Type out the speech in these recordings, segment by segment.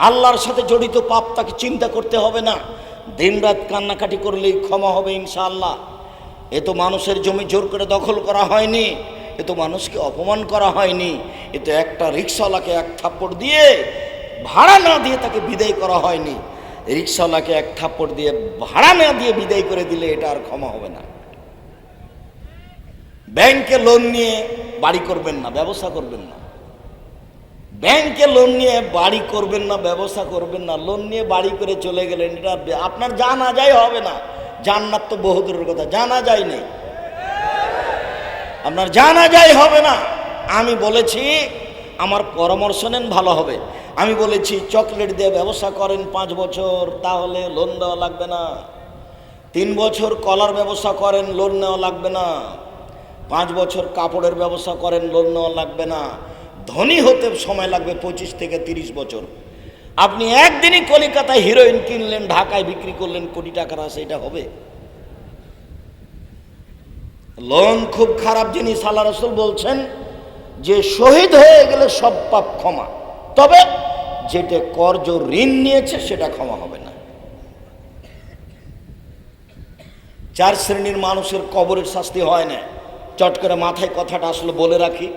আল্লাহর সাথে জড়িত পাপ তাকে চিন্তা করতে হবে না। দিনরাত কান্নাকাটি করলেই ক্ষমা হবে ইনশাআল্লাহ। এ তো মানুষের জমি জোর করে দখল করা হয়নি, এ তো মানুষকে অপমান করা হয়নি, এ তো একটা রিক্সাওয়ালাকে এক থাপ্পড় দিয়ে ভাড়া না দিয়ে তাকে বিদায় করা হয়নি। রিক্সাওয়ালাকে এক থাপ্পড় দিয়ে ভাড়া না দিয়ে বিদায় করে দিলে এটা আর ক্ষমা হবে না। ব্যাংকে লোন নিয়ে বাড়ি করবেন না, ব্যবসা করবেন না। ব্যাংকে লোন নিয়ে বাড়ি করবেন না, ব্যবসা করবেন না লোন নিয়ে বাড়ি করে চলে গেলেন, এটা আপনার জানা যায় হবে না। জান্নাত তো বহুদূরের কথা, জানা যায় নেই। আপনার জানা যায় হবে না। আমি বলেছি, আমার পরামর্শ নেন, ভালো হবে। আমি বলেছি, চকলেট দিয়ে ব্যবসা করেন পাঁচ বছর, তাহলে লোন দেওয়া লাগবে না। তিন বছর কলার ব্যবসা করেন লোন নেওয়া লাগবে না। পাঁচ বছর কাপড়ের ব্যবসা করেন লোন নেওয়া লাগবে না। ধনী হতে সময় লাগবে পঁচিশ থেকে তিরিশ বছর। আপনি একদিনই কলিকাতায় হিরোইন কিনলেন, ঢাকায় বিক্রি করলেন, কোটি টাকার এটা হবে? লোন খুব খারাপ জিনিস আল্লাহ রসুল বলছেন, যে শহীদ হয়ে গেলে সব পাপ ক্ষমা। তবে যেটা কর্জ ঋণ নিয়েছে, সেটা ক্ষমা হবে না। চার শ্রেণির মানুষের কবরের শাস্তি হয় না। চট করে মাথায় কথাটা আসলে বলে রাখি।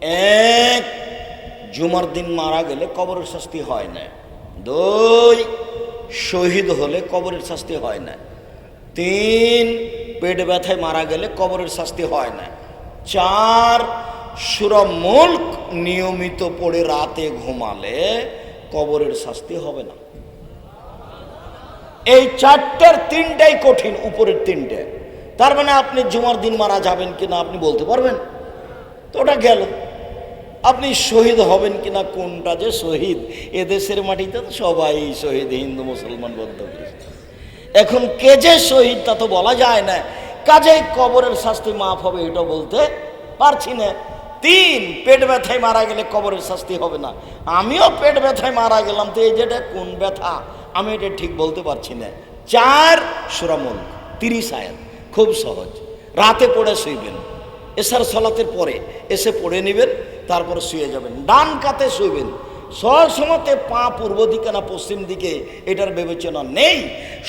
এক, জুমার দিন মারা গেলে কবরের শাস্তি হয় না। দুই, শহীদ হলে কবরের শাস্তি হয় না। তিন, পেট ব্যথায় মারা গেলে কবরের শাস্তি হয় না। চার সুরম মুল্ক নিয়মিত পড়ে রাতে ঘুমালে কবরের শাস্তি হবে না। এই চারটার তিনটাই কঠিন, উপরের তিনটে। তার মানে আপনি জুমার দিন মারা যাবেন কিনা আপনি বলতে পারবেন? তো ওটা গেল। আপনি শহীদ হবেন কিনা, কোনটা যে শহীদ? এদেশের মাটিতে তো সবাই শহীদ, হিন্দু, মুসলমান, বৌদ্ধ। এখন কে যে শহীদ তা তো বলা যায় না। কাজেই কবরের শাস্তি মাফ হবে এটা বলতে পারছি না। তিন, পেট ব্যথায় মারা গেলে কবরের শাস্তি হবে না। আমিও পেট ব্যথায় মারা গেলাম, তো এই যেটা কোন ব্যথা? আমি এটা ঠিক বলতে পারছি না। চার সুরামন তিরিশ আয়াত, খুব সহজ। রাতে পড়ে শুইবেন। এসার সলাতের পরে এসে পড়ে নেবেন, তারপরে শুয়ে যাবেন। ডান কাতে শুইবেন। সব সময়তে পা পূর্ব দিকে না পশ্চিম দিকে, এটার বিবেচনা নেই।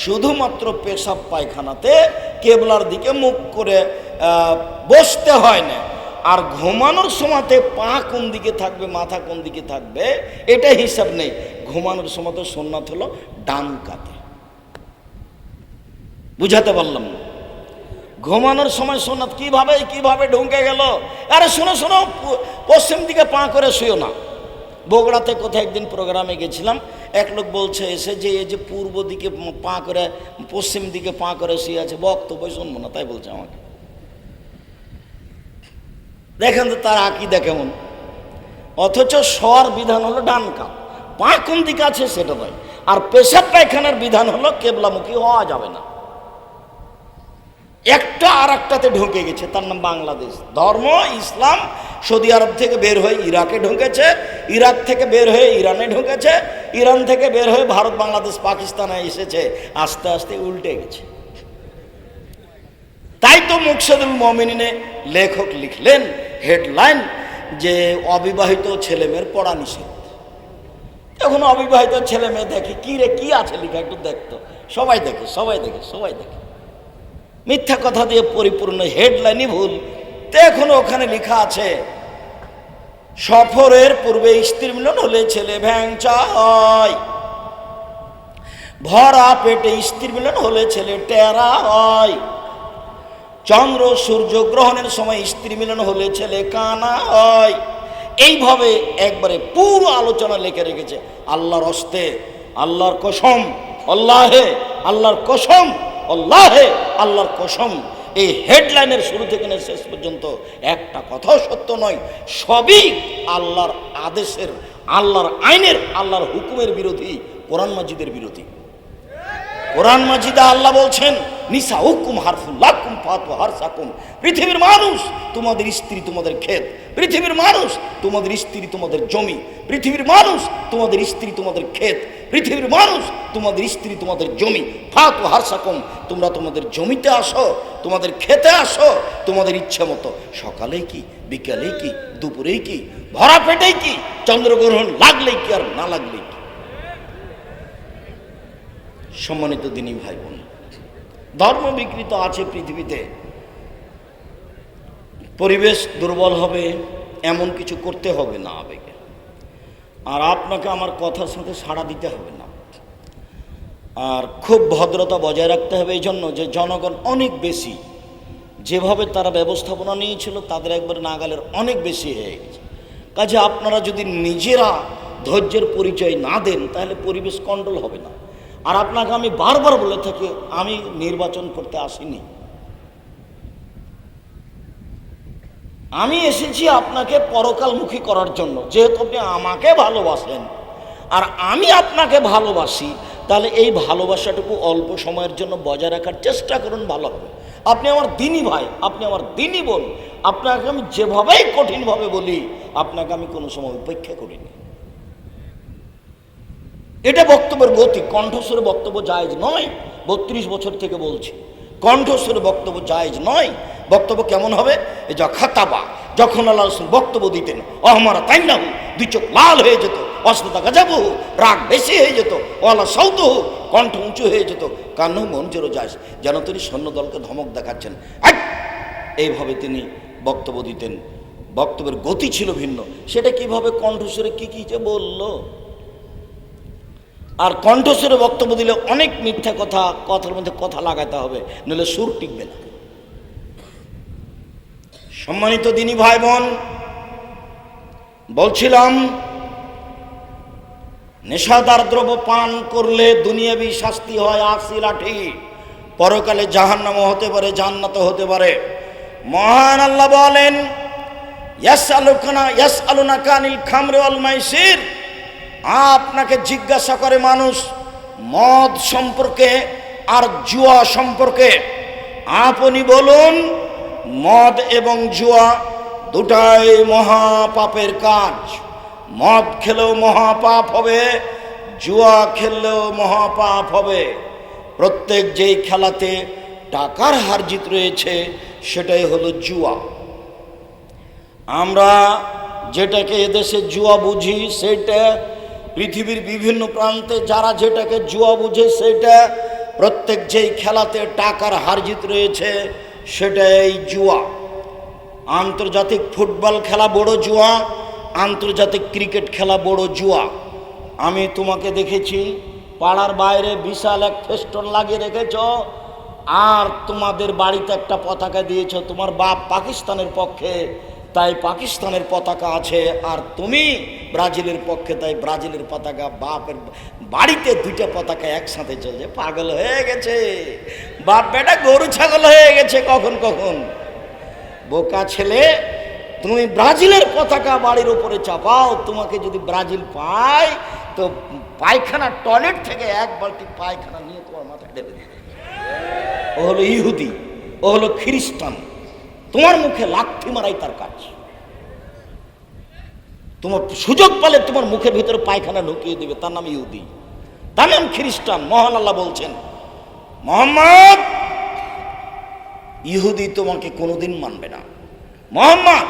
শুধুমাত্র পেশাব পায়খানাতে কেবলার দিকে মুখ করে বসতে হয় না। আর ঘুমানোর সময়তে পা কোন দিকে থাকবে, মাথা কোন দিকে থাকবে, এটা হিসাব নেই। ঘুমানোর সময়তে সোননাথ হলো ডান কাতে। বুঝাতে পারলাম না। ঘুমানোর সময় সোনাত কীভাবে কীভাবে ঢুকে গেল? আরে শোনো শোনো পশ্চিম দিকে পা করে শুয়েও না। বগুড়াতে কোথায় একদিন প্রোগ্রামে গেছিলাম, এক লোক বলছে, এসে যে, এই যে পূর্ব দিকে পা করে, পশ্চিম দিকে পা করে শুয়ে আছে, বক্তব্য শুনব না, তাই বলছে আমাকে। দেখেন তো তার আকিদা কেমন। অথচ স্বর বিধান হলো ডান কাপ। পা কোন দিকে আছে সেটা নয়। আর পেশাব পায়খানার বিধান হলো কেবলামুখী হওয়া যাবে না। একটা আর একটাতে ঢুকে গেছে, তার নাম বাংলাদেশ। ধর্ম, ইসলাম, সৌদি আরব থেকে বের হয়ে ইরাকে ঢুকেছে, ইরাক থেকে বের হয়ে ইরানে ঢুকেছে, ইরান থেকে বের হয়ে ভারত, বাংলাদেশ, পাকিস্তানে এসেছে, আস্তে আস্তে উল্টে গেছে। তাই তো মুকসদুল মমিনে লেখক লিখলেন হেডলাইন যে অবিবাহিত ছেলেমেয়ের পড়া নিষেধ। এখন অবিবাহিত ছেলেমেয়ে দেখে কি রে কি আছে লেখা? একটু দেখতো। সবাই দেখে সবাই দেখে সবাই দেখে। মিথ্যা কথা দিয়ে পরিপূর্ণ হেডলাইনই ভুল। তো এখন ওখানে লেখা আছে, সফরের পূর্বে স্ত্রী মিলন হলে ছেলে ভ্যাংচা হয় ভরা পেটে স্ত্রী মিলন হলে ছেলে টেরা হয়। চন্দ্র সূর্য গ্রহণের সময় স্ত্রী মিলন হলে ছেলে কানা হয়। এইভাবে একবারে পুরো আলোচনা লিখে রেখেছে। আল্লাহর অস্তে আল্লাহর কসম, আল্লাহে, আল্লাহর কসম। আল্লাহে, আল্লাহর কসম, এই হেডলাইনের শুরু থেকে নিয়ে শেষ পর্যন্ত একটা কথাও সত্য নয়, সবই আল্লাহর আদেশের, আল্লাহর আইনের, আল্লাহর হুকুমের বিরোধী, কোরআন মাজিদের বিরোধী। কোরআন মাজিদা আল্লাহ বলছেন, নিসা হুকুম হারফুল্লাকুম ফাতু হারসাকুম। পৃথিবীর মানুষ তোমাদের স্ত্রী, তোমাদের ক্ষেত। পৃথিবীর মানুষ তোমাদের স্ত্রী, তোমাদের জমি। পৃথিবীর মানুষ তোমাদের স্ত্রী, তোমাদের ক্ষেত। পৃথিবীর মানুষ, তোমাদের স্ত্রী, তোমাদের জমি। ফাতু হারসাকুম তোমরা তোমাদের জমিতে আসো, তোমাদের খেতে আসো, তোমাদের ইচ্ছে মতো। সকালেই কি বিকালেই কি দুপুরেই কি, ভরা পেটেই কি, চন্দ্রগ্রহণ লাগলেই কি আর না লাগলেই কি? সম্মানিত দিনী ভাই বোন ধর্ম বিকৃত আছে পৃথিবীতে। পরিবেশ দুর্বল হবে, এমন কিছু করতে হবে না আবেগে। আর আপনাকে আমার কথার সাথে সাড়া দিতে হবে না। আর খুব ভদ্রতা বজায় রাখতে হবে এই জন্য যে জনগণ অনেক বেশি যেভাবে তারা ব্যবস্থাপনা নিয়েছিল তাদের একবার নাগালের অনেক বেশি হয়ে গেছে। কাজে আপনারা যদি নিজেরা ধৈর্যের পরিচয় না দেন তাহলে পরিবেশ কন্ট্রোল হবে না। আর আপনাকে আমি বারবার বলে থাকি, আমি নির্বাচন করতে আসিনি। আমি এসেছি আপনাকে পরকালমুখী করার জন্য। যেহেতু আপনি আমাকে ভালোবাসেন। আর আমি আপনাকে ভালোবাসি, তাহলে এই ভালোবাসাটুকু অল্প সময়ের জন্য বজায় রাখার চেষ্টা করুন, ভালো হবে। আপনি আমার দিনই ভাই, আপনি আমার দিনই বোন। আপনাকে আমি যেভাবেই কঠিনভাবে বলি, আপনাকে আমি কোনো সময় উপেক্ষা করিনি। এটা বক্তব্যের গতি। কণ্ঠস্বরে বক্তব্য জায়েজ নয়, বত্রিশ বছর থেকে বলছি। কণ্ঠস্বরে বক্তব্য জায়েজ নয় বক্তব্য কেমন হবে? খাতাবা, যখন আল্লাহ রসুল বক্তব্য দিতেন, অহমারা তাই না দুই চোখ লাল হয়ে যেত অস্মিতা গাজাবু, রাগ বেশি হয়ে যেত, ওয়ালা সৌত কণ্ঠ উঁচু হয়ে যেত কান্নু মন জোরো যায়। যেন তিনি সৈন্যদলকে ধমক দেখাচ্ছেন! এইভাবে তিনি বক্তব্য দিতেন। বক্তব্যের গতি ছিল ভিন্ন। সেটা কীভাবে কণ্ঠস্বরে কি কি যে বলল? আর কণ্ঠস্বরে বক্তব্য দিলে অনেক মিথ্যা কথা, কথার মধ্যে কথা লাগাতে হবে, নইলে সুর টিকবে না। সম্মানিত দিনী ভাই বোন বলছিলাম, নেশাদার দ্রব্য পান করলে দুনিয়াবি শাস্তি হয় আশি লাঠি, পরকালে জাহান্নামও হতে পারে জান্নাত হতে পারে। মহান আল্লাহ বলেন আপনাকে জিজ্ঞাসা করে মানুষ, মদ সম্পর্কে আর জুয়া সম্পর্কে। আপনি বলুন মদ এবং জুয়া দুটাই মহাপাপের কাজ। মদ খেলেও মহাপাপ হবে, জুয়া খেললেও মহাপাপ হবে। প্রত্যেক যেই খেলাতে টাকার হারজিত রয়েছে, সেটাই হলো জুয়া। আমরা যেটাকে এদেশে জুয়া বুঝি, সেটা পৃথিবীর বিভিন্ন প্রান্তে যারা যেটাকে জুয়া বুঝে, সেটা প্রত্যেক যেই খেলাতে টাকার হারজিত রয়েছে সেটাই জুয়া। আন্তর্জাতিক ফুটবল খেলা বড় জুয়া, আন্তর্জাতিক ক্রিকেট খেলা বড় জুয়া। আমি তোমাকে দেখেছি, পাড়ার বাইরে বিশাল এক ফেস্টন লাগিয়ে রেখেছ, আর তোমাদের বাড়িতে একটা পতাকা দিয়েছ, তোমার বাপ পাকিস্তানের পক্ষে। তাই পাকিস্তানের পতাকা আছে, আর তুমি ব্রাজিলের পক্ষে, তাই ব্রাজিলের পতাকা, বাপের বাড়িতে দুইটা পতাকা একসাথে চলছে। পাগল হয়ে গেছে। বাপ বেটা গরু ছাগল হয়ে গেছে কখন কখন? বোকা ছেলে, তুমি ব্রাজিলের পতাকা বাড়ির উপরে চাপাও। তোমাকে যদি ব্রাজিল পায়, তো পায়খানা টয়লেট থেকে এক বালতি পায়খানা নিয়ে তোমার মাথায় ঢেলে দেবে। ও হলো ইহুদি, ও হলো খ্রিস্টান। তোমার মুখে লাথি মারাই তার কাজ। তোমার সুযোগ পালে তোমার মুখের ভিতরে পায়খানা ঢুকিয়ে দেবে, তার নাম ইহুদি। তার নাম খ্রিস্টান, মহান আল্লাহ বলছেন, মোহাম্মদ, ইহুদি তোমাকে কোনোদিন মানবে না। মোহাম্মদ,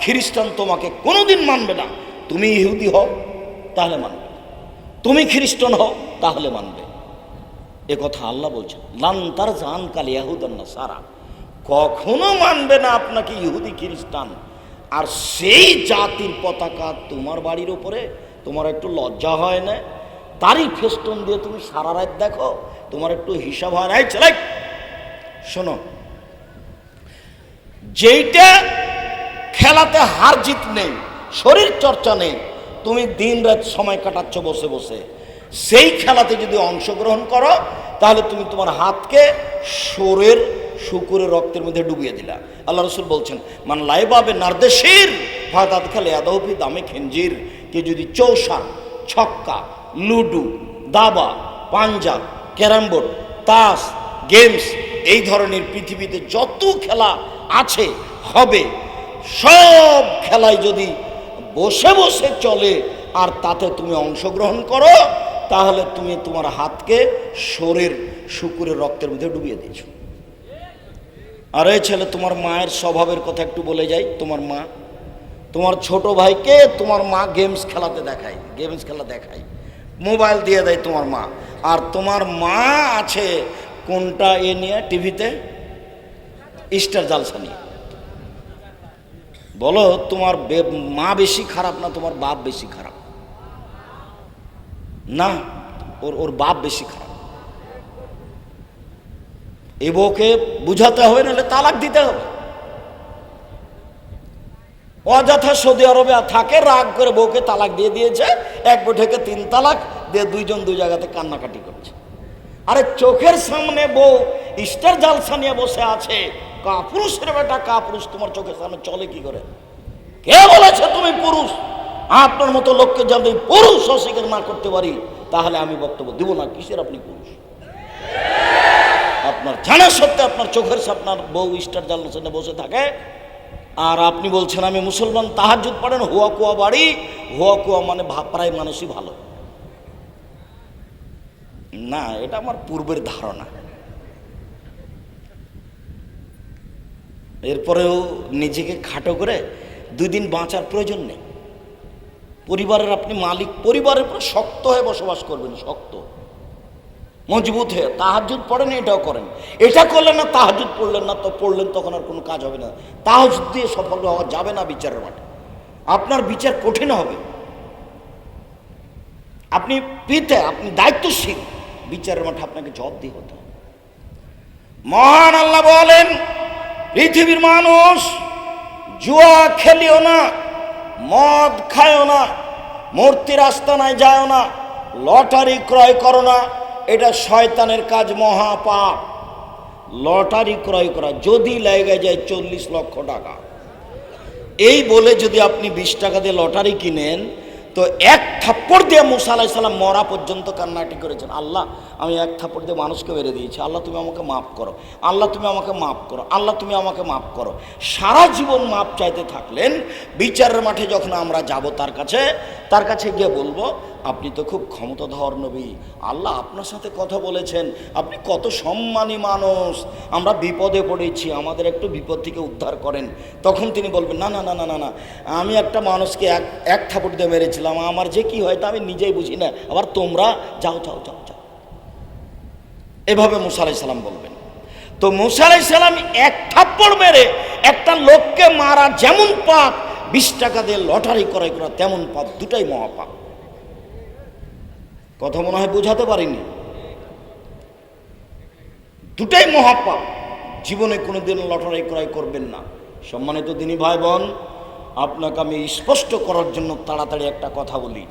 খ্রিস্টান তোমাকে কোনোদিন মানবে না। তুমি ইহুদি হও, তাহলে মানবে। তুমি খ্রিস্টান হও, তাহলে মানবে। এ কথা আল্লাহ বলছেন, লান তার জান কাল ইয়াহুদান্না সারা কখনো মানবে না আপনাকে ইহুদি খ্রিস্টান। আর সেই জাতির পতাকা তোমার বাড়ির ওপরে, তোমার একটু লজ্জা হয় না? তারই ফেস্টন দিয়ে তুমি সারা রাত দেখো, তোমার একটু হিসাব হয় নাই ছেলে, শোনো, যেইটা খেলাতে হার জিত নেই, শরীর চর্চা নেই, তুমি দিন রাত সময় কাটাচ্ছ বসে বসে। সেই খেলাতে যদি অংশগ্রহণ করো, তাহলে তুমি তোমার হাতকে শোরের শুকুরের রক্তের মধ্যে ডুবিয়ে দিলা। আল্লাহ রসুল বলছেন, মান লাইবাবে নার্দেশির ভাতাত খেলে আদৌফি দামে খেঞ্জির কে যদি চৌসান ছক্কা, লুডু, দাবা, পাঞ্জাব, ক্যারাম বোর্ড, তাস, গেমস, এই ধরনের পৃথিবীতে যত খেলা আছে, হবে, সব খেলায় যদি বসে বসে চলে, আর তাতে তুমি অংশগ্রহণ করো, তাহলে তুমি তোমার হাতকে শরীর, শুকুরের রক্তের মধ্যে ডুবিয়ে দিয়েছ। আর এই ছেলে তোমার মায়ের স্বভাবের কথা একটু বলে যাই, তোমার মা। তোমার ছোট ভাইকে তোমার মা গেমস খেলাতে দেখায় গেমস খেলা দেখায়। মোবাইল দিয়ে দেয় তোমার মা। আর তোমার মা আছে কোনটা এ নিয়ে টিভিতে? স্টার জালসা নিয়ে বলো, তোমার মা বেশি খারাপ না তোমার বাপ বেশি খারাপ? না, ওর ওর বাপ বেশি খারাপ। এ বউকে বুঝাতে হবে, নাহলে তালাক দিতে হবে। অযথা সৌদি আরবে থাকে, রাগ করে বউকে তালাক দিয়ে দিয়েছে, এক বৈঠকে তিন তালাক, দিয়ে দুইজন দুই জায়গাতে কান্নাকাটি করছে। আরে চোখের সামনে বউ ইস্টার জালসা নিয়ে বসে আছে কা পুরুষের বেটা কা পুরুষ তোমার চোখের সামনে চলে কি করে? কে বলেছে তুমি পুরুষ? আপনার মতো লোককে যদি পুরুষ অস্বীকার না করতে পারি, তাহলে আমি বক্তব্য দিব না, কিসের আপনি পুরুষ? আপনার জানা সত্ত্বে আপনার চোখের আপনার বউ ইস্টার জালসানে বসে থাকে। আর আপনি বলছেন, আমি মুসলমান তাহার তাহাজুদ পড়েন, হুয়া কুয়া বাড়ি। হুয়া কুয়া মানে প্রায় মানুষই ভালো। না, এটা আমার পূর্বের ধারণা। এরপরেও নিজেকে খাটো করে দুই দিন বাঁচার প্রয়োজন নেই। পরিবারের আপনি মালিক, পরিবারের উপর শক্ত হয়ে বসবাস করবেন, শক্ত। মজবুত হয়ে তাহাজুদ পড়েন, এটাও করেন। এটা করলেন না তাহাজুদ পড়লেন না, তো পড়লেন তখন আর কোনো কাজ হবে না। তাহাজুদ দিয়ে সফল হওয়া যাবে না বিচারের মাঠে। আপনার বিচার কঠিন হবে। আপনি পিতে, আপনি দায়িত্বশীল, বিচারের মাঠে আপনাকে জব দিয়ে হতে হবে। মহান আল্লাহ বলেন, পৃথিবীর মানুষ জুয়া খেলিও না, মদ খায়ও না মূর্তির আস্তানায় যাও না, লটারি ক্রয় করো না এটা শয়তানের কাজ মহাপাপ। লটারি ক্রয় করা, যদি লেগে যায় চল্লিশ লক্ষ টাকা। এই বলে যদি আপনি বিশ টাকা দিয়ে লটারি কিনেন, তো এক থাপ্পড় দিয়ে মুসা আলাহ সাল্লাম মরা পর্যন্ত কান্নাটি করেছেন। আল্লাহ, আমি এক থাপ্পড় দিয়ে মানুষকে মেরে দিয়েছি। আল্লাহ, তুমি আমাকে মাফ করো। আল্লাহ, তুমি আমাকে মাফ করো। আল্লাহ, তুমি আমাকে মাফ করো। সারা জীবন মাপ চাইতে থাকলেন, বিচারের মাঠে যখন আমরা যাব তার কাছে তার কাছে গিয়ে বলব, আপনি তো খুব ক্ষমতাধর নবী। আল্লাহ আপনার সাথে কথা বলেছেন। আপনি কত সম্মানী মানুষ। আমরা বিপদে পড়েছি, আমাদের একটু বিপদ থেকে উদ্ধার করেন। তখন তিনি বলবেন, না না না না না না। আমি একটা মানুষকে এক এক থাপড় দিয়ে মেরেছিলাম। আমার যে কি হয় তা আমি নিজেই বুঝি না। আবার তোমরা যাও যাও যাও যাও। এভাবে মুসা আলাই সালাম বলবেন। তো মুসা সালাম এক থাপ্পড় মেরে একটা লোককে মারা যেমন পাপ বিশ টাকা দিয়ে লটারি ক্রয় করা তেমন পাপ, দুটাই মহাপাপ। কথা মনে হয় বোঝাতে পারিনি। দুটাই মহাপাপ। জীবনে কোনোদিন লটারি ক্রয় করবেন না। সম্মানিত দিনী ভাই বোন আপনাকে আমি স্পষ্ট করার জন্য তাড়াতাড়ি একটা কথা বলি।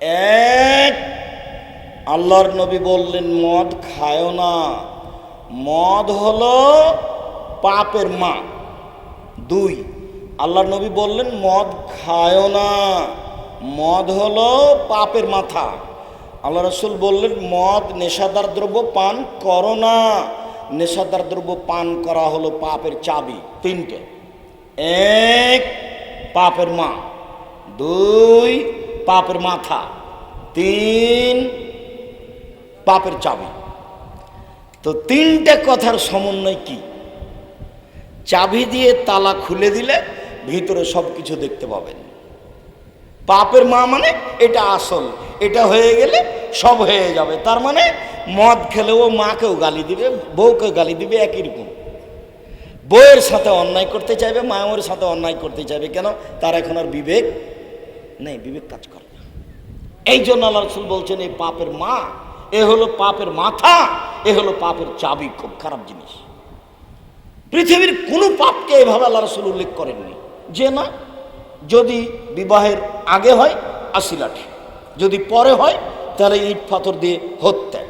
এক, আল্লাহর নবী বললেন, মদ খায় না। মদ হলো পাপের মা। দুই আল্লাহর নবী বললেন, মদ খায় না। মদ হলো পাপের মাথা। আল্লাহ রসুল বললেন, মদ নেশাদার দ্রব্য পান করো না। নেশাদার দ্রব্য পান করা হলো পাপের চাবি। তিনটে। এক, পাপের মা। দুই, পাপের মাথা। তিন, পাপের চাবি। তো তিনটে কথার সমন্বয় কি? চাবি দিয়ে তালা খুলে দিলে ভিতরে সব কিছু দেখতে পাবেন। পাপের মা মানে এটা আসল, এটা হয়ে গেলে সব হয়ে যাবে। তার মানে মদ খেলে ও মাকেও গালি দিবে, বউকে গালি দিবে একই রকম। বউয়ের সাথে অন্যায় করতে চাইবে, মায়ের সাথে অন্যায় করতে চাইবে, কেন? তার এখন আর বিবেক নেই, বিবেক কাজ করে না। এই জন্য আল্লাহ রসুল বলছেন এই পাপের মা, এ হলো পাপের মাথা, এ হলো পাপের চাবি। খুব খারাপ জিনিস। পৃথিবীর কোনো পাপকে এভাবে আল্লাহ রসুল উল্লেখ করেননি। যে না, যদি বিবাহের আগে হয় আশি লাঠি যদি পরে হয়, তাহলে ইট পাথর দিয়ে হত্যা।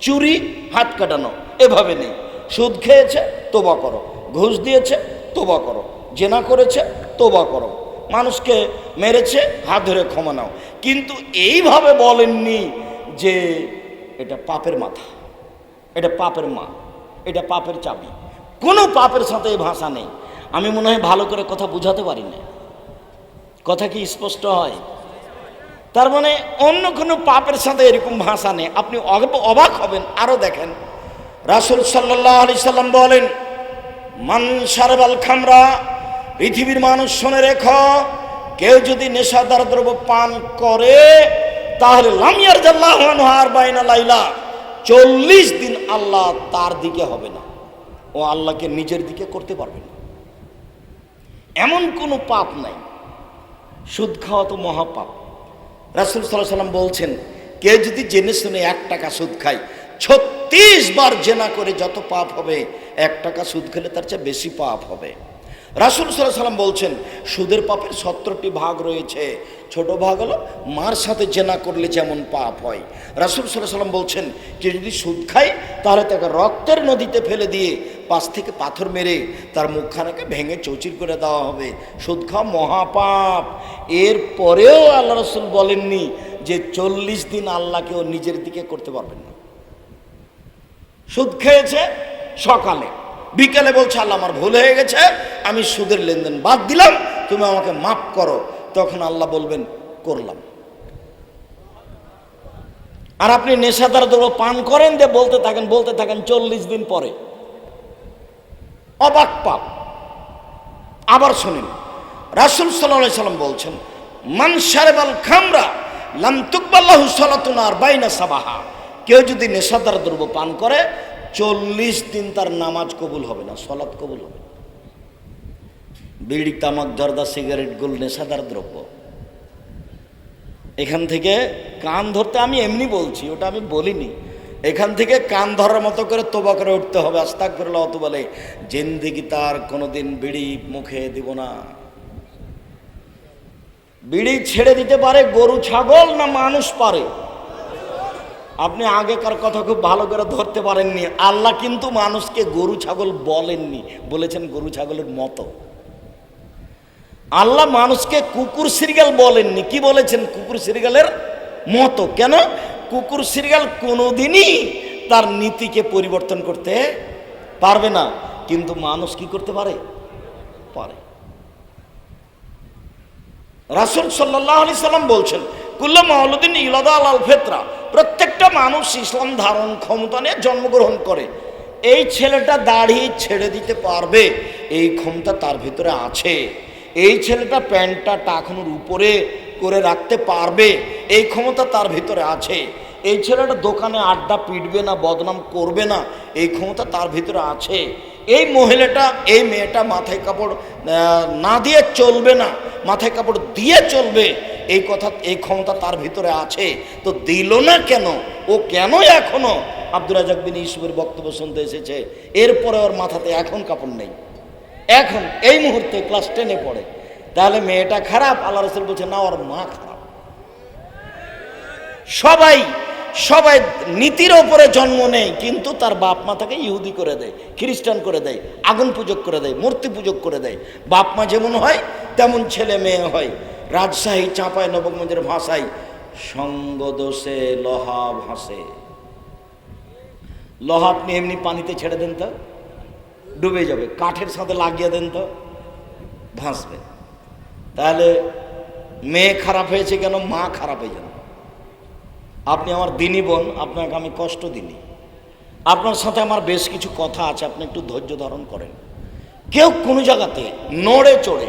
চুরি, হাত কাটানো, এভাবে নেই। সুদ খেয়েছে, তোবা করো। ঘুষ দিয়েছে, তোবা করো। জেনা করেছে, তোবা করো। মানুষকে মেরেছে, হাত ধরে ক্ষমা নাও। কিন্তু এইভাবে বলেননি যে এটা পাপের মাথা। এটা পাপের মা। এটা পাপের চাবি। কোনো পাপের সাথে এই ভাষা নেই। আমি মনে হয় ভালো করে কথা বুঝাতে পারি না কথা কি স্পষ্ট হয়? তার মানে অন্য কোনো পাপের সাথে এরকম ভাষা নেই। আপনি অবাক হবেন আরও দেখেন। রাসুল সাল্লাহ আলি সাল্লাম বলেন, মান সারবাল খামরা, পৃথিবীর মানুষ শুনে রেখ, কেউ যদি নেশাদার দ্রব্য পান করে, তাহলে লামিয়ার জাল্লাহান আর বাইনা লাইলা, চল্লিশ দিন আল্লাহ তার দিকে হবে না। ও আল্লাহকে নিজের দিকে করতে পারবে না। এমন কোনো পাপ নাই। সুদ খাওয়া তো মহাপাপ রাসুল সাল্লাহ সাল্লাম বলছেন, কেউ যদি জেনে শুনে এক টাকা সুদ খায়, ছত্রিশ বার জেনা করে যত পাপ হবে, এক টাকা সুদ খেলে তার চেয়ে বেশি পাপ হবে। রাসুল সাল্লাহ সাল্লাম বলছেন, সুদের পাপের সত্তরটি ভাগ রয়েছে। ছোট ভাগ হলো মার সাথে জেনা করলে যেমন পাপ হয়। রাসুল সাল্লাহ সাল্লাম বলছেন, যে যদি সুদ খায়, তাহলে তাকে রক্তের নদীতে ফেলে দিয়ে পাশ থেকে পাথর মেরে তার মুখখানাকে ভেঙে চৌচির করে দেওয়া হবে। সুদ খাওয়া মহাপাপ। এর পরেও আল্লাহ রসুল বলেননি যে চল্লিশ দিন আল্লাহকে ও নিজের দিকে করতে পারবেন না। সুদ খেয়েছে সকালে। বিকেলে বলছে, আল্লাহ আমার ভুল হয়ে গেছে, আমি সুদের লেনদেন বাদ দিলাম, তুমি আমাকে মাফ করো। তখন আল্লাহ বলবেন, করলাম। আর আপনি নেশাদার দ্রব্য পান করেন দিয়ে বলতে থাকেন বলতে থাকেন চল্লিশ দিন পরে। অবাক পাপ। আবার শুনেন, রাসুল সাল্লাহ সাল্লাম বলছেন, মান সারেবাল খামরা লাম তুকবাল্লাহু সালাতুন আর বাইনা সাবাহা। কেউ যদি নেশাদার দ্রব্য পান করে চল্লিশ দিন তার নামাজ কবুল হবে না, সলাৎ কবুল হবে না। বিড়ি, তামাক, জর্দা, সিগারেট, গোল, নেশাদার দ্রব্য। এখান থেকে কান ধরতে আমি এমনি বলছি, ওটা আমি বলিনি। এখান থেকে কান ধরার মতো করে তোবা করে উঠতে হবে আস্তাক ফেরলা অত বলে, জিন্দিগি তার কোনোদিন বিড়ি মুখে দিব না। বিড়ি ছেড়ে দিতে পারে, গরু, ছাগল না মানুষ পারে। আপনি আগেকার কথা খুব ভালো করে ধরতে পারেননি। আল্লাহ কিন্তু মানুষকে গরু, ছাগল বলেননি। বলেছেন গরু, ছাগলের মতো। আল্লাহ মানুষকে কুকুর সিরিয়াল বলেননি। কি বলেছেন? কুকুর সিরিয়ালের মতো। কেন? কুকুর সিরিয়াল কোনোদিনই তার নীতিকে পরিবর্তন করতে পারবে না। কিন্তু মানুষ কি করতে পারে? পারে। রাসুল সাল্লাহ আলি সাল্লাম বলছেন, কুল্লা মাহলুদ্দিন ইলাদা আল ফেতরা। প্রত্যেকটা মানুষ ইসলাম ধারণ ক্ষমতা নিয়ে জন্মগ্রহণ করে, এই ছেলেটা দাড়ি ছেড়ে দিতে পারবে, এই ক্ষমতা তার ভিতরে আছে। এই ছেলেটা প্যান্টটা টাকানোর উপরে করে রাখতে পারবে, এই ক্ষমতা তার ভিতরে আছে। এই ছেলেটা দোকানে আড্ডা পিটবে না, বদনাম করবে না, এই ক্ষমতা তার ভিতরে আছে। এই মহিলাটা, এই মেয়েটা মাথায় কাপড় না দিয়ে চলবে না, মাথায় কাপড় দিয়ে চলবে। এই কথা, এই ক্ষমতা তার ভিতরে আছে। তো দিল না কেন? ও কেন এখনও? আব্দুর রাজাক বিন ইসুফের বক্তব্য শুনতে এসেছে। এরপরে ওর মাথাতে এখন কাপড় নেই। এখন, এই মুহূর্তে ক্লাস টেনে পড়ে। তাহলে মেয়েটা খারাপ? আল্লাহ রসুল বলছে, না, ওর মা খারাপ। সবাই সবাই নীতির ওপরে জন্ম নেয়, কিন্তু তার বাপ মা তাকে ইহুদি করে দেয়, খ্রিস্টান করে দেয়, আগুন পূজক করে দেয়, মূর্তি পূজক করে দেয়। বাপ মা যেমন হয়, তেমন ছেলে মেয়ে হয়। রাজশাহী চাঁপায় নবগঞ্জের ভাষায়, সঙ্গ দোষে লোহা ভাসে। লহা আপনি এমনি পানিতে ছেড়ে দেন তো, ডুবে যাবে, কাঠের সাথে লাগিয়ে দেন তো, ভাসবে। তাহলে মেয়ে খারাপ হয়েছে কেন, মা খারাপ হয়ে যাবে। আপনি আমার দিনী বোন, আপনাকে আমি কষ্ট দিনি আপনার সাথে আমার বেশ কিছু কথা আছে, আপনি একটু ধৈর্য ধারণ করেন। কেউ কোনো জায়গাতে নড়ে চড়ে,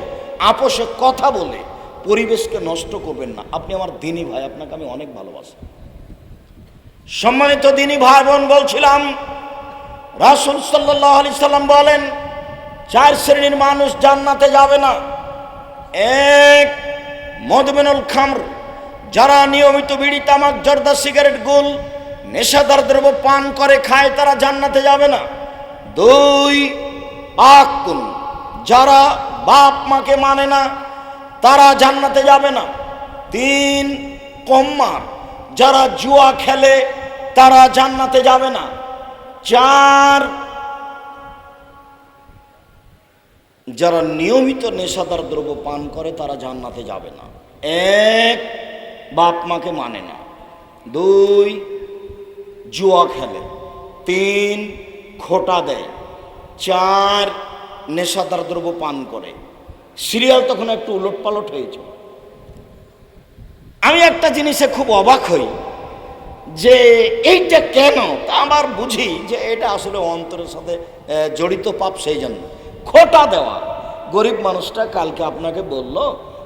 আপোষে কথা বলে পরিবেশকে নষ্ট করবেন না। আপনি আমার দিনী ভাই, আপনাকে আমি অনেক ভালোবাসি। সম্মানিত দিনী ভাই বোন, বলছিলাম, রাসুল সাল্লাহ আলি সাল্লাম বলেন, চার শ্রেণির মানুষ জান্নাতে যাবে না। এক মদমিনুল খামর যারা নিয়মিত বিড়ি, তামাক, জর্দা, সিগারেট, গোল, নেশাদার দ্রব্য পান করে, খায়, তারা জান্নাতে যাবে না। দুই আকুন যারা বাপ মাকে মানে না, তারা জান্নাতে যাবে না। তিন, কম্মার। যারা জুয়া খেলে, তারা জান্নাতে যাবে না। চার, যারা নিয়মিত নেশাদার দ্রব্য পান করে, তারা জান্নাতে যাবে না। এক বাপ মাকে মানে না। দুই, জুয়া খেলে। তিন, খোটা দেয়। চার, নেশাদার দ্রব্য পান করে। সিরিয়াল তখন একটু উলট পালট হয়েছে। আমি একটা জিনিসে খুব অবাক হই যে এইটা কেন? তা আমার বুঝি যে এটা আসলে অন্তরের সাথে জড়িত পাপ সেই জন্য খোটা দেওয়া। গরিব মানুষটা কালকে আপনাকে বলল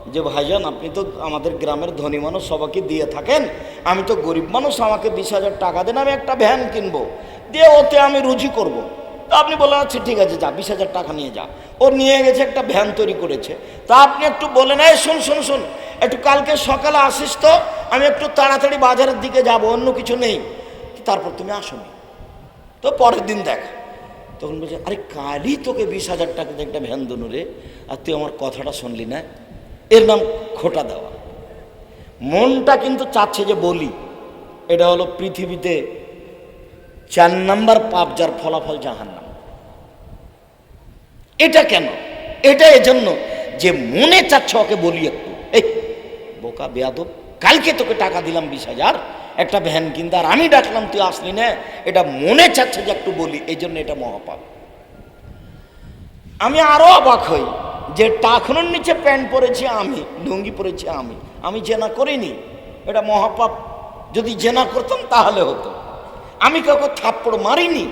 যে ভাইজান, আপনি তো আমাদের গ্রামের ধনী মানুষ, সবাইকে দিয়ে থাকেন। আমি তো গরিব মানুষ, আমাকে বিশ হাজার টাকা দেন, আমি একটা ভ্যান কিনবো। দিয়ে ওতে আমি রুজি করব। তা আপনি বলেন আচ্ছা ঠিক আছে, যা, বিশ হাজার টাকা নিয়ে যা। ও নিয়ে গেছে, একটা ভ্যান তৈরি করেছে। তা আপনি একটু বলেন, এই, শুন শুন শুন, একটু কালকে সকালে আসিস তো, আমি একটু তাড়াতাড়ি বাজারের দিকে যাব, অন্য কিছু নেই। তারপর তুমি আসনি। তো পরের দিন দেখ, তখন বলছে, আরে, কালই তোকে বিশ হাজার টাকা একটা ভ্যান দনু রে, আর তুই আমার কথাটা শুনলি না? এর নাম খোটা দেওয়া। মনটা কিন্তু চাচ্ছে যে বলি। এটা হলো পৃথিবীতে চার নাম্বার পাপ যার ফলাফল জাহান্নাম। এটা কেন? এটা এজন্য যে মনে চাচ্ছে ওকে বলি একটু। এই, বোকা বেয়াদব, কালকে তোকে টাকা দিলাম বিশ হাজার, একটা ভ্যান কিনতে, আর আমি ডাকলাম, তুই আসলি না? এটা মনে চাচ্ছে যে একটু বলি এই জন্য এটা মহাপাপ। আমি আরও অবাক হই। যে টাকনুর নিচে প্যান্ট পরেছি আমি, লুঙ্গি পরেছি আমি আমি জেনা করিনি। এটা মহাপাপ। যদি জেনা করতাম তাহলে হতো। আমি কাউকে থাপ্পড় মারিনি।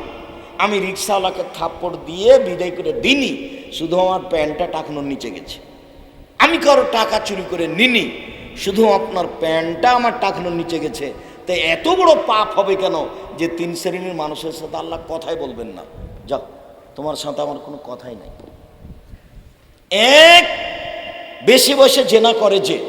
আমি রিক্সাওয়ালাকে থাপ্পড় দিয়ে বিদায় করে দিইনি। শুধু আমার প্যান্টটা টাকনুর নিচে গেছে। আমি কারও টাকা চুরি করে নিনি শুধু আপনার প্যান্টটা আমার টাকনুর নিচে গেছে। তো এত বড় পাপ হবে কেন যে তিন শ্রেণির মানুষের সাথে আল্লাহ কথাই বলবেন না? যাক তোমার সাথে আমার কোনো কথাই নাই। এক, বেশি বসে জেনা করে যে,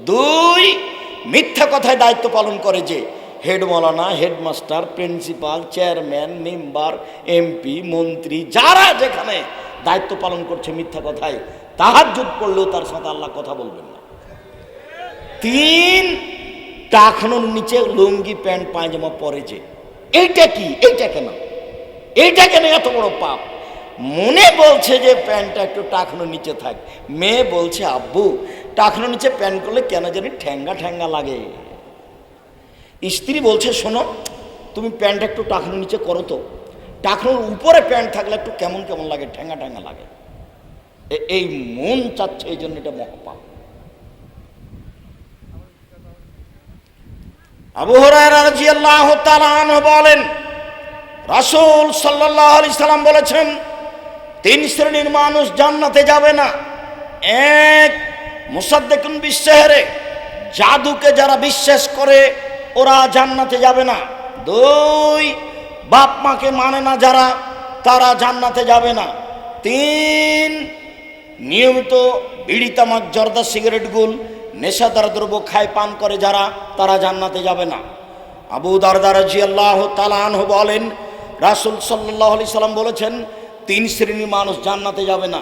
দুই, মিথ্যা কথায় দায়িত্ব পালন করে যে, হেড মৌলানা headmaster principal, chairman, member, MP, মন্ত্রী, যারা যেখানে দায়িত্ব পালন করছে মিথ্যা কথায় তাহার যুদ্ধ করলেও তার সাথে আল্লাহ কথা বলবেন না। তিন, টাকনোর নিচে লুঙ্গি, প্যান্ট, পায়জামা পরে যে, এইটা কি? এইটা কেন? এইটা কেন এত বড় পাপ? মনে বলছে যে প্যান্টটা একটু টাকনো নিচে থাক। মেয়ে বলছে, আব্বু, টাকনো নিচে প্যান্ট করলে কেন জানি ঠ্যাঙ্গা ঠ্যাঙ্গা লাগে। স্ত্রী বলছে, শোনো, তুমি প্যান্ট একটু টাকনো নিচে করো তো। টাকনোর উপরে প্যান্ট থাকলে একটু কেমন কেমন লাগে, ঠ্যাঙ্গা ঠ্যাঙ্গা লাগে। এই মন চাচ্ছে এই জন্য এটা মহাপাপ। আবু বলেন, রাসূল সাল্লাল্লাহু আলাইহি সাল্লাম বলেছেন তিন শ্রেণির মানুষ জান্নাতে যাবে না। এক, মুসাদ্দেকুন বিশ্বহেরে জাদুকে যারা বিশ্বাস করে, ওরা জান্নাতে যাবে না। দুই, বাপ মাকে মানে না যারা, তারা জান্নাতে যাবে না। তিন, নিয়মিত বিড়ি তামাক জর্দা সিগারেট গুল, নেশাদার দ্রব্য খায়, পান করে যারা, তারা জান্নাতে যাবে না। আবু দারদার জি আল্লাহ তালানহ বলেন, রাসুল সাল্লাহ আলি সাল্লাম বলেছেন তিন শ্রেণির মানুষ জান্নাতে যাবে না।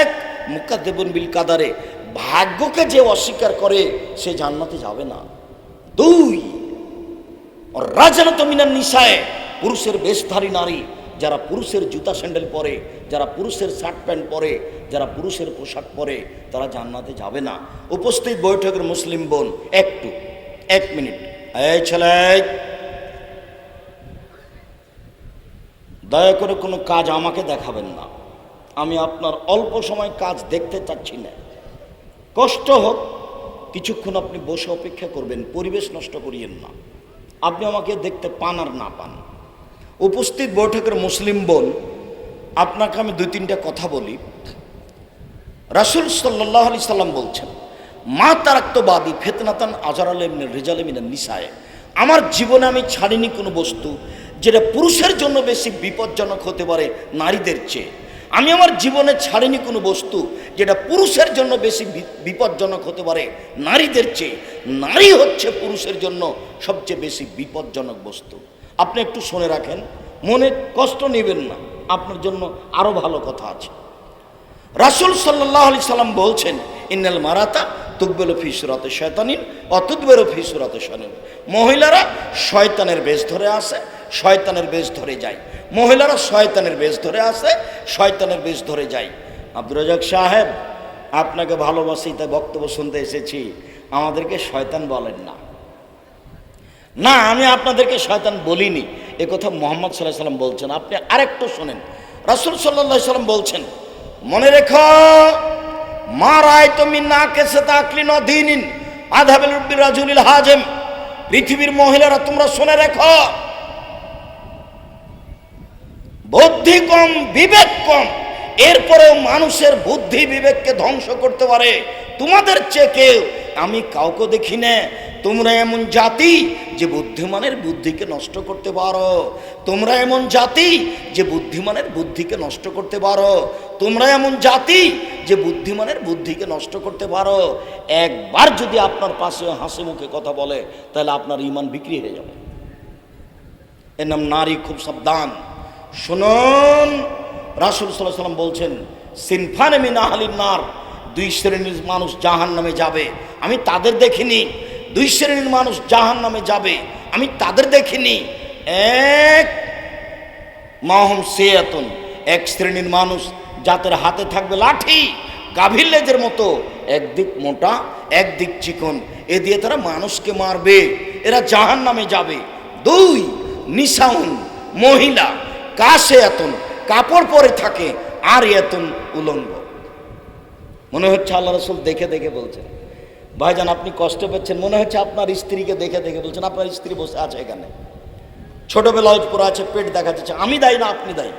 এক, মুকাদ্দেবুন বিল কাদারে। ভাগ্যকে যে অস্বীকার করে, সে জান্নাতে যাবে না। দুই, রাজানত মিনার নিশায় পুরুষের বেশধারী নারী, যারা পুরুষের জুতা স্যান্ডেল পরে, যারা পুরুষের শার্ট প্যান্ট পরে, যারা পুরুষের পোশাক পরে, তারা জান্নাতে যাবে না। উপস্থিত বৈঠকের মুসলিম বোন, একটু, এক মিনিট। এই ছেলে দয়া করে কোনো কাজ আমাকে দেখাবেন না। আমি আপনার অল্প সময় কাজ দেখতে চাচ্ছি না। কষ্ট হোক, কিছুক্ষণ আপনি বসে অপেক্ষা করবেন, পরিবেশ নষ্ট করিয়েন না। আপনি আমাকে দেখতে পান আর না পান। উপস্থিত বৈঠকের মুসলিম বোন, আপনাকে আমি দুই তিনটা কথা বলি। রাসুল সাল্লাহ আলি সাল্লাম বলছেন, মা তারাক্তবাদী ফেতনাতান আজার আলমিন রেজাল মিনার নিসায়, আমার জীবনে আমি ছাড়িনি কোনো বস্তু যেটা পুরুষের জন্য বেশি বিপজ্জনক হতে পারে নারীদের চেয়ে। আমি আমার জীবনে ছাড়িনি কোনো বস্তু যেটা পুরুষের জন্য বেশি বিপজ্জনক হতে পারে নারীদের চেয়ে। নারী হচ্ছে পুরুষের জন্য সবচেয়ে বেশি বিপজ্জনক বস্তু। আপনি একটু শুনে রাখেন, মনে কষ্ট নেবেন না, আপনার জন্য আরও ভালো কথা আছে। রাসুল সাল্লাহ আলি সাল্লাম বলছেন, ইন্নাল মারাতা তুকবেল ফিসুরাতে শয়তানিন অতুকবেল ফিসুরাতে শয়তানিন মহিলারা শয়তানের বেশ ধরে আসে, শয়তানের বেশ ধরে যায়। মহিলারা শয়তানের বেশ ধরে আসে, শয়তানের বেশ ধরে যায়। আব্দুর রাজাক সাহেব, আপনাকে ভালোবাসি, তাই বক্তব্য শুনতে এসেছি। আমাদেরকে শয়তান বলেন না। না, আমি আপনাদেরকে শয়তান বলিনি। এ কথা মোহাম্মদ সাল্লাহ সাল্লাম বলছেন। আপনি আরেকটু শোনেন। রাসুল সাল্লাহ সাল্লাম বলছেন, মনে রেখো মা রায় তুমি না কেসে তাকলি ন দিন আধাবেল রাজুলিল হাজেম। পৃথিবীর মহিলারা তোমরা শুনে রেখো। বুদ্ধি কম, বিবেক কম। এরপরেও মানুষের বুদ্ধি বিবেককে ধ্বংস করতে পারে। তোমাদের চেয়ে কেউ আমি কাউকে দেখি না। তোমরা এমন জাতি যে বুদ্ধিমানের বুদ্ধিকে নষ্ট করতে পারো। তোমরা এমন জাতি যে বুদ্ধিমানের বুদ্ধিকে নষ্ট করতে পারো। তোমরা এমন জাতি যে বুদ্ধিমানের বুদ্ধিকে নষ্ট করতে পারো। একবার যদি আপনার পাশে হাসি মুখে কথা বলে, তাহলে আপনার ইমান বিক্রি হয়ে যাবে। এর নাম নারী খুব সাবধান। শুনুন, রাসুল সাল্লাহ সাল্লাম বলছেন, সিনফানে মিন আহলিন নার, দুই শ্রেণির মানুষ জাহান নামে যাবে। আমি তাদের দেখিনি। দুই শ্রেণির মানুষ জাহান নামে যাবে, আমি তাদের দেখিনি। এক মাহম সেয়াতুন, এক শ্রেণির মানুষ যাদের হাতে থাকবে লাঠি, গাভীর লেজের মতো, একদিক মোটা, একদিক চিকন। এ দিয়ে তারা মানুষকে মারবে, এরা জাহান নামে যাবে। দুই নিশাউন মহিলা কাশে এতন কাপড় পরে থাকে আর এতন উলঙ্গ। মনে হচ্ছে আল্লাহ রসুল দেখে দেখে বলছেন। ভাইজান, আপনি কষ্ট পাচ্ছেন। মনে হচ্ছে আপনার স্ত্রীকে দেখে দেখে বলছেন, আপনার স্ত্রী বসে আছে এখানে। ছোটবেলায় পরে আছে, পেট দেখা যাচ্ছে। আমি দায়ী না, আপনি দায়ী।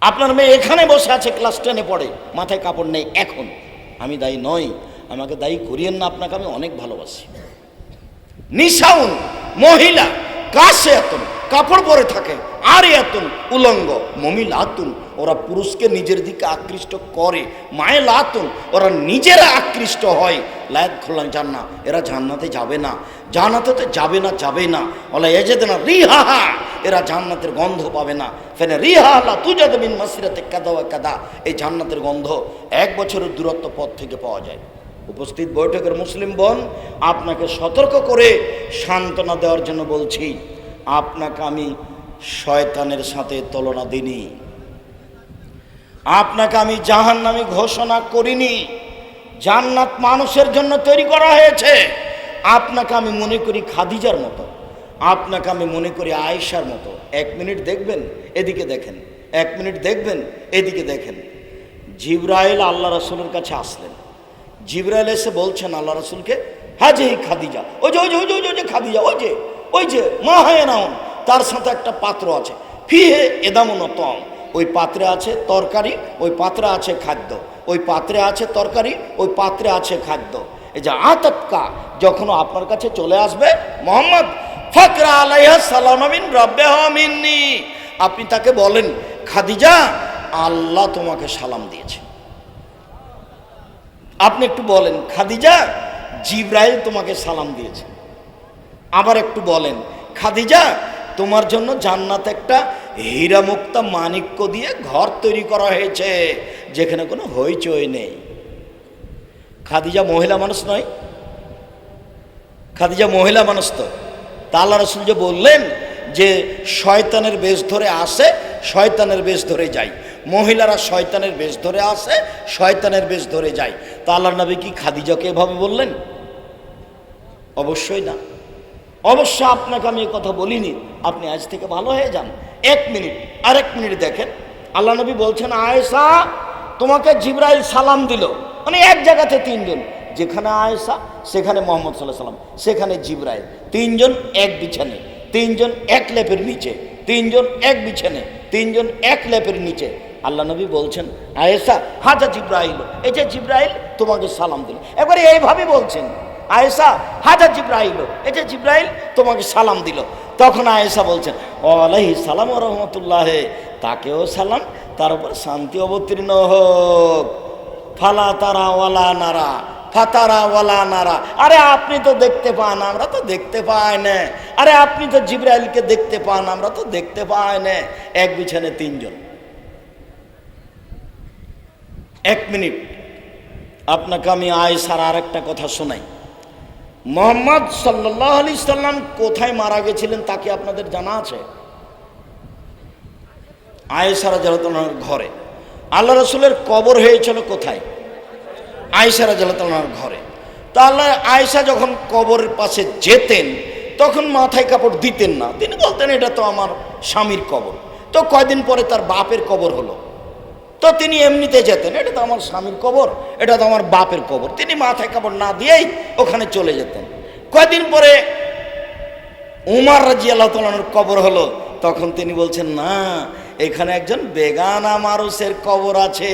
আপনার মেয়ে এখানে বসে আছে, ক্লাস টেনে পড়ে। মাথায় কাপড় নেই, এখন। আমি দায়ী নই। আমাকে দায়ী করিয়েন না আপনাকে, আমি অনেক ভালোবাসি। নিশাউন, মহিলা, কাশে এতন, কাপড় পরে থাকে, আর এতন, উলঙ্গ মমিল আতুন ওরা পুরুষকে নিজের দিকে আকৃষ্ট করে। মায়ে লাতুন, ওরা নিজেরা আকৃষ্ট হয়। লায়াত খোলান জান্না এরা জান্নাতে যাবে না। জান্নাতে তো যাবে না যাবে না। ওলা এজেদ না রিহাহা, এরা জান্নাতের গন্ধ পাবে না। ফেনে রিহাহা তুজাদ বিন মাসিরাতে কাদা কাদা, এই জান্নাতের গন্ধ এক বছরের দূরত্ব পথ থেকে পাওয়া যায়। উপস্থিত বৈঠকের মুসলিম বোন, আপনাকে সতর্ক করে সান্ত্বনা দেওয়ার জন্য বলছি, আপনাকে আমি শয়তানের সাথে তুলনা দিনি আপনাকে আমি জাহান নামি ঘোষণা করিনি। জান্নাত মানুষের জন্য তৈরি করা হয়েছে। আপনাকে আমি মনে করি খাদিজার মতো। আপনাকে আমি মনে করি আয়েশার মতো। এক মিনিট দেখবেন এদিকে দেখেন। এক মিনিট দেখবেন এদিকে দেখেন। জিব্রাইল আল্লাহ রসুলের কাছে আসলেন। জিব্রাইল এসে বলছেন আল্লাহ রসুলকে হ্যাঁ যে এই খাদিজা ওই যে ওই যে ওই যে ওই যে, খাদিজা ওই যে ওই যে মা হয় তার সাথে একটা পাত্র আছে। ফিহে এদামন তম। ওই পাত্রে আছে তরকারি, ওই পাত্রে আছে খাদ্য। ওই পাত্রে আছে তরকারি, ওই পাত্রে আছে খাদ্য। এই যে আতৎকা যখন আপনার কাছে চলে আসবে, মোহাম্মদ, ফকরা আলাইহা সালামিন রব্বে মিন্নি। আপনি তাকে বলেন, খাদিজা, আল্লাহ তোমাকে সালাম দিয়েছে। আপনি একটু বলেন, খাদিজা, জিব্রাইল তোমাকে সালাম দিয়েছে। আবার একটু বলেন, খাদিজা তোমার জন্য জান্নাত একটা হীরামুক্তা মানিক্য দিয়ে ঘর তৈরি করা হয়েছে, যেখানে কোনো হইচই নেই। খাদিজা মহিলা মানুষ নয়। খাদিজা মহিলা মানুষ তো। তা আল্লাহ রসুল যে বললেন যে শয়তানের বেশ ধরে আসে, শয়তানের বেশ ধরে যায়। মহিলারা শয়তানের বেশ ধরে আসে, শয়তানের বেশ ধরে যায়। তা আল্লাহ নবী কি খাদিজাকে এভাবে বললেন? অবশ্যই না। অবশ্য আপনাকে আমি কথা বলিনি। আপনি আজ থেকে ভালো হয়ে যান। এক মিনিট, আরেক মিনিট দেখেন। আল্লাহ নবী বলছেন, আয়েশা, তোমাকে জিব্রাইল সালাম দিল। মানে এক জায়গাতে তিনজন। যেখানে আয়েশা, সেখানে মোহাম্মদ সাল্লাহ সাল্লাম সেখানে জিব্রাইল। তিনজন এক বিছানে। তিনজন এক লেপের নিচে। তিনজন এক বিছানে। তিনজন এক লেপের নিচে। আল্লাহ নবী বলছেন, আয়েশা, হাজা জিব্রাইল। এই যে জিব্রাইল তোমাকে সালাম দিল। একবারে এইভাবে বলছেন। আয়েশা, হাজা জিব্রাইল এই যে জিব্রাইল তোমাকে সালাম দিল। তখন আয়েশা বলছেন ও আলাহি সালাম রহমতুল্লাহ। তাকেও সালাম, তার উপর শান্তি অবতীর্ণ হোক। ফালা তারা ওয়ালা নারা, ফাতারা ওয়ালা নারা। আরে আপনি তো দেখতে পান, আমরা তো দেখতে পাই না। আরে আপনি তো জিব্রাইলকে দেখতে পান, আমরা তো দেখতে পাই না। এক বিছানে তিনজন। এক মিনিট, আপনাকে আমি আয়েশার আর একটা কথা শোনাই। মোহাম্মদ সাল্লাহ আলি সাল্লাম কোথায় মারা গেছিলেন তাকে আপনাদের জানা আছে? আয়েশারা জালতনার ঘরে। আল্লাহ রসুলের কবর হয়েছিল কোথায়? আয়েশারা জালতনার ঘরে। তা আল্লাহ আয়েশা যখন কবরের পাশে যেতেন, তখন মাথায় কাপড় দিতেন না। তিনি বলতেন, এটা তো আমার স্বামীর কবর। তো কয়দিন পরে তার বাপের কবর হলো। তো তিনি এমনিতে যেতেন, এটা তো আমার স্বামীর কবর, এটা তো আমার বাপের কবর। তিনি মাথায় কাপড় না দিয়েই ওখানে চলে যেতেন। কয়দিন পরে উমার রাজি আল্লাহ তালানোর কবর হলো, তখন তিনি বলছেন, না, এখানে একজন বেগানা মানুষের কবর আছে।